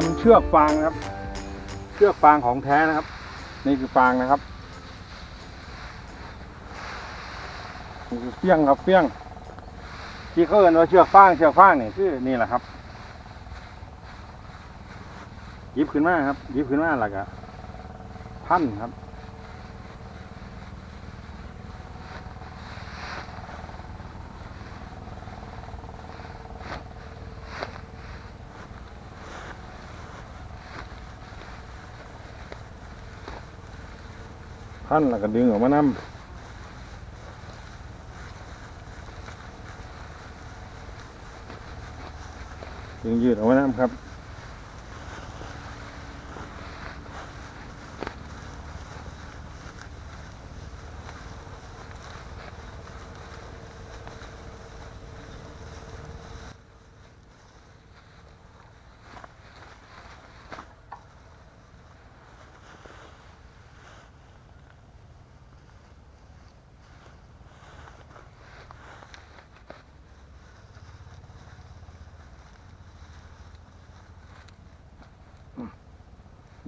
ทำเชือกฟางนะครับ เชือกฟางของแท้นะครับ นี่คือฟางนะครับนี่คือเฟี้ยงครับเฟี้ยง ที่เขาเอ่นว่าเชือกฟางเชือกฟางนี่คือนี่แหละครับยิบขึ้นมาครับยิบขึ้นมาแล้วก็พันครับ พันแล้วก็ดึงออกมานำดึงยืดออกมานำครับ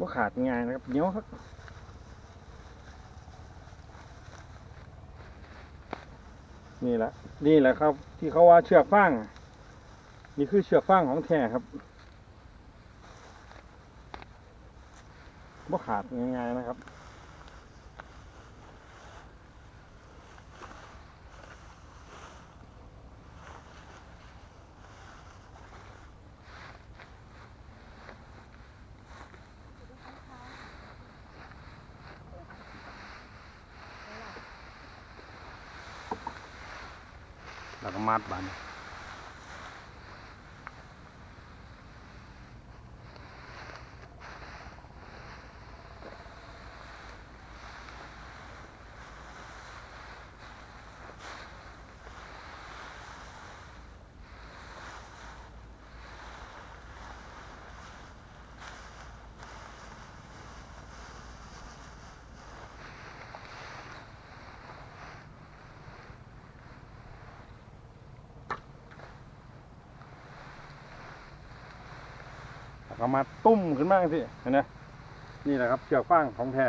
บ่ขาดง่ายนะครับเหนียวครับนี่แหละนี่แหละครับ ที่เขาว่าเชือกฟางนี่คือเชือกฟางของแท้ครับบ่ขาดง่ายๆนะครับ แล้วก็มัดบาน แล้วก็มาตุ้มขึ้นมากสิเห็นไหมนี่แหละครับเชือกฟางของแท้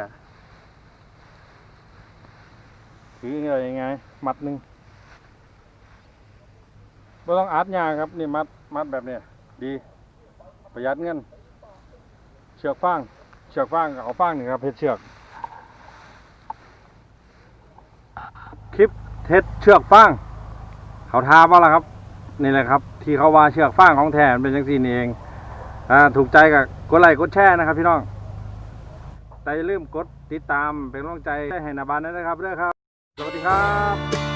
คืออะไรยังไง มัดหนึ่งไม่ต้องอัดยางครับ นี่มัดมัดแบบนี้ดีประหยัดเงินเชือกฟางเชือกฟางเอาฟางหนี่งครับเพชรเชือก คลิปเท็จเชือกฟางเขาทาว่าละครับ นี่แหละครับ ที่เขาว่าเชือกฟางของแท้มันเป็นจังซี่นี่เอง อ่าถูกใจกับกดไลค์กดแชร์นะครับพี่น้องแต่อย่าลืมกดติดตามเป็นกำลังใจให้นาบานด้วยนะครับเด้อครับ สวัสดีครับ